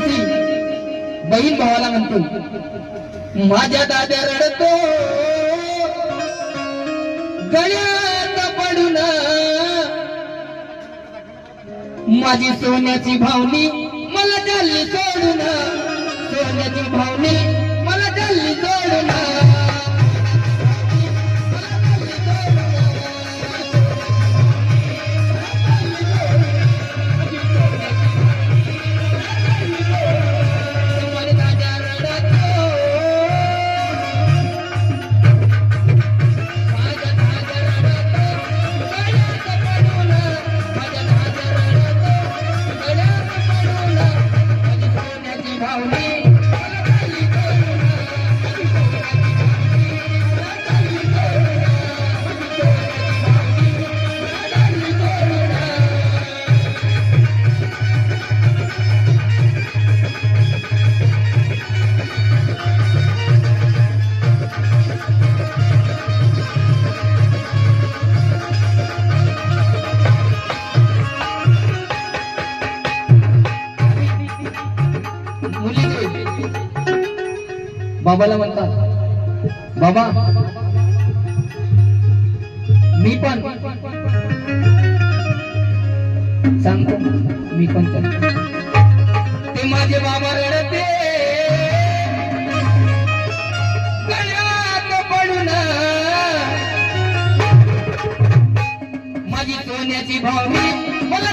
तशी बहीण भावाला म्हणतो माझ्या दाद्या रडतो गळ्यात पडून माझी सोन्याची भावनी मला चालली सोडून सोन्याची भावनी मुली बाबाला म्हणतात बाबा मी पण सांगतो मी पण ते माझे बाबा रडते. पडून माझी सोन्याची भावी मला